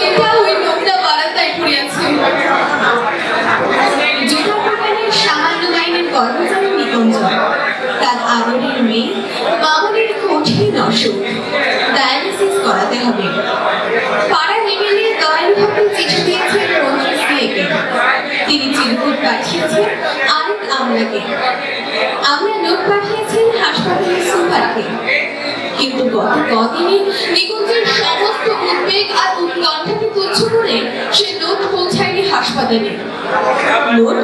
you you. কিন্তু গত কদিনে নিকুঞ্জের সমস্ত উদ্বেগ আর উৎকণ্ঠাকে তুচ্ছ করে সে নোট পৌঁছায়নি হাসপাতালে।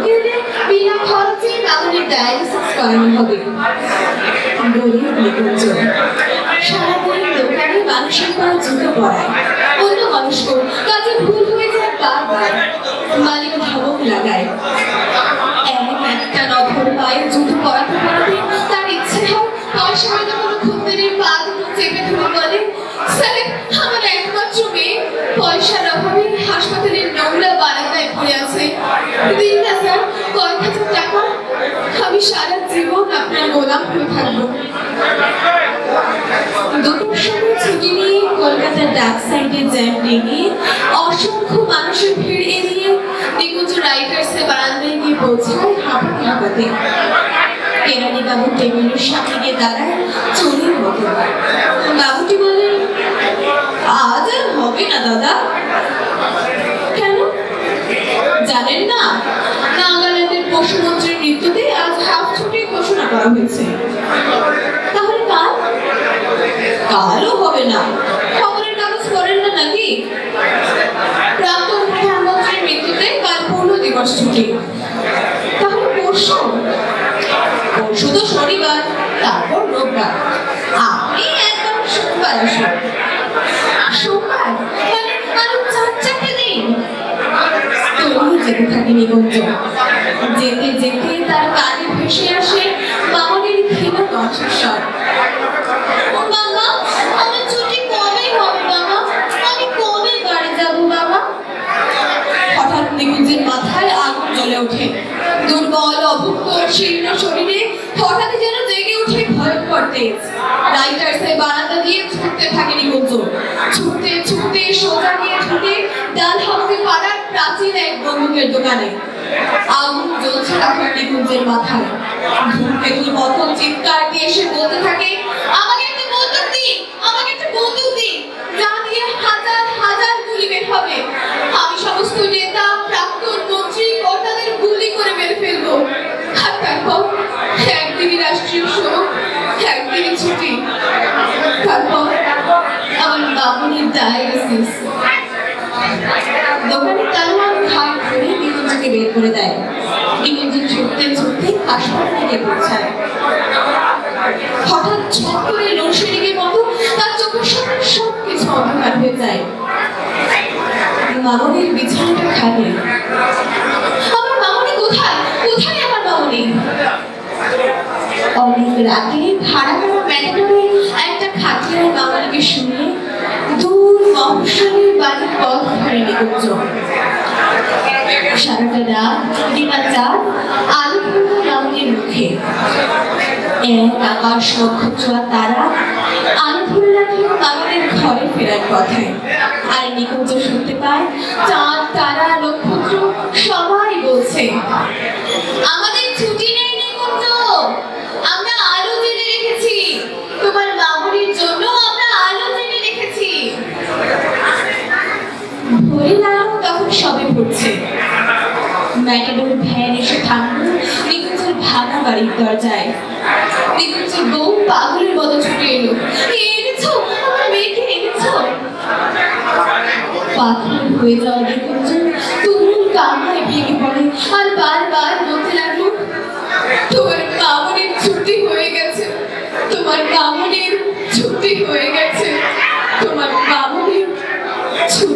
গেলে বিনা খরচে ডায়ালিসিস করানো হবে। গরিব নিকুঞ্জ সারাদিন দোকানে মানুষের পা জুতো পড়ায় অন্য কাজে ভুল হয়ে যায় বারবার। মালিক ধমক লাগায়। এমন একটা নধর পায়ে জুতো গোলাম হয়ে থাকব দুটোর সময় ছুটি নিয়ে কলকাতার ডাক সাইডে জ্যাম লেগে অসংখ্য মানুষের ভিড় এড়িয়ে নিকুঞ্জ রাইটার্সে বারান্দায় গিয়ে পৌঁছায় হাঁপাতে বাবু টেবিলের সামনে গিয়ে দাঁড়ায় চুরির বাবুটি বলে, আজ আর হবে না দাদা। জানেন না? নাগাল্যান্ডের পশুমন্ত্রীর মৃত্যুতে আজ হাফ ছুটি ঘোষণা করা হয়েছে। তাহলে কাল? কালও হবে না। খবরের কাগজ পড়েন না নাকি? প্রাক্তন প্রধানমন্ত্রীর মৃত্যুতে কাল পূর্ণ দিবস ছুটি। তাহলে পরশু? পরশু তো শনিবার, তারপর রোববার। আপনি একদম সোমবার আসুন। যেতে যেতে যেতে তার কানে ভেসে আসে মামনের ক্ষীণ কণ্ঠস্বর। ছুটি আগুন জ্বলে ওঠে। দুর্বল, অভুক্ত, শীর্ণ শরীরে হঠাৎ যেন জেগে ওঠে ভয়ঙ্কর তেজ। রাইটার্সের বারান্দা দিয়ে ছুটতে থাকে নিকুঞ্জ ছুটতে ছুটতে সোজা গিয়ে ঢুকে ডাল হাউসে পাড়ার প্রাচীন এক বন্দুকের দোকানে আগুন জ্বলছে তখন নিকুঞ্জের মাথায়। ধূমকেতুর মতন চিৎকার দিয়ে এসে বলতে থাকে, আমাকে একটা বন্দুক দিন, আমাকে একটা বন্দুক দিন, যা দিয়ে হাজার হাজার গুলি বের হবে। আমি সমস্ত নেতা, প্রাক্তন মন্ত্রী, কর্তাদের গুলি করে মেরে ফেলব। আর তারপর একদিনই রাষ্ট্রীয় শোক, একদিনই ছুটি। তারপর আমার বাবুনির ডায়ালিসিস দোকানে করে দেয়। নিকুঞ্জ ছুটতে ছুটতে হাসপাতালে গিয়ে পৌঁছায়। হঠাৎ ছট করে মতো তার চোখের সামনে সব কিছু অন্ধকার হয়ে যায়। মামনির বিছানাটা খালি। আমার মামনি কোথায়? কোথায় আমার মামনি? অনেক রাতে ভাড়া করা ম্যাটাডোরে একটা খাটিয়ায় মামনিকে শুনিয়ে দূর মহসলের বাড়ির পথ ধরে নিকুঞ্জ সারাটা রাত পূর্ণ মুখে। এক আকাশ নক্ষত্র তারা ঘরে ফেরার পথে আর নিকুঞ্জ শুনতে পায়, চাঁদ, তারা, নক্ষত্র সবাই বাড়ির দরজায় দেখছি বউ পাগলের মতো ছুটে এলো। এনেছো? আমার মেয়েকে এনেছো? পাথর হয়ে যাওয়া নিকুঞ্জ তুমুল কান্নায় ভেঙে পড়ে। আর বারবার বলতে লাগল, তোমার কামড়ের ছুটি